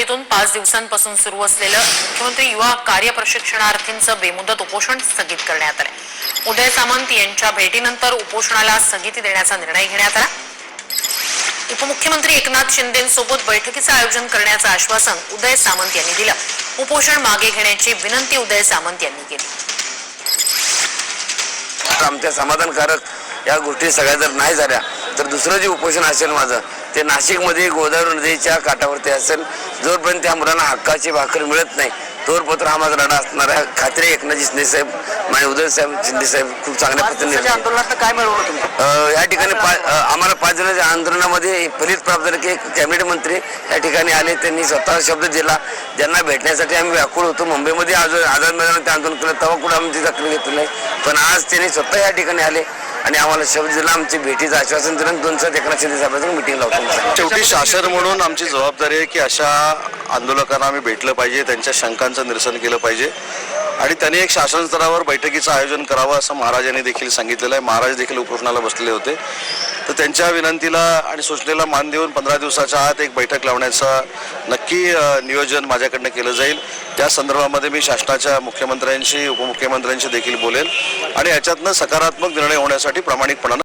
सांगलीतून पाच दिवसांपासून सुरू असलेलं मुख्यमंत्री युवा कार्य प्रशिक्षणार्थींचं बेमुदत उपोषण स्थगित करण्यात आलं उदय सामंत यांच्या भेटीनंतर उपोषणाला स्थगिती देण्याचा निर्णय घेण्यात आला. उपमुख्यमंत्री एकनाथ शिंदेसोबत बैठकीचं आयोजन करण्याचं आश्वासन उदय सामंत यांनी दिलं. उपोषण मागे घेण्याची विनंती उदय सामंत यांनी केली. आमच्या समाधानकारक या गोष्टी सगळ्या जर नाही झाल्या तर दुसरं जे उपोषण असेल माझं ते नाशिकमध्ये गोदावरी नदीच्या काठावरती असेल. जोपर्यंत त्या मुलांना हक्काची भाकर मिळत नाही तोरपत्र हा माझा लढा असणार आहे खात्री एकनाथजी शिंदे साहेब आणि उदय साहेब शिंदे साहेब खूप चांगल्या पद्धतीने आंदोलनात काय मिळवलं तुम्ही? अ, या ठिकाणी आम्हाला पाच दिवसाच्या आंदोलनामध्ये फलित प्राप्त झालं की कॅबिनेट मंत्री या ठिकाणी आले त्यांनी स्वतः शब्द दिला. ज्यांना भेटण्यासाठी आम्ही व्याकुळ होतो. मुंबईमध्ये आज आझाद मैदानात ते आंदोलन केलं तेव्हा कुठं आमची दखल घेतली नाही. पण आज त्यांनी स्वतः या ठिकाणी आले. आणि आम्हाला शब्द दिला आमची भेटीचं आश्वासन दिलं दोन सात एकनाथ शिंदे साहेबांचं मिटिंग लावतो शेवटी शासन म्हणून आमची जबाबदारी आहे की अशा आंदोलकांना आम्ही भेटलं पाहिजे त्यांच्या शंकांचं निरसन केलं पाहिजे. आणि त्यांनी एक शासन स्तरावर बैठकीचं आयोजन करावं असं महाराजांनी देखील सांगितलेलं आहे. महाराज देखील उपोषणाला बसलेले होते. तर त्यांच्या विनंतीला आणि सूचनेला मान देऊन पंधरा दिवसाच्या आत एक बैठक लावण्याचं नक्की नियोजन माझ्याकडनं केलं जाईल. त्या संदर्भामध्ये मी शासनाच्या मुख्यमंत्र्यांशी उपमुख्यमंत्र्यांशी देखील बोलेल. आणि याच्यातनं सकारात्मक निर्णय होण्यासाठी प्रामाणिकपणानं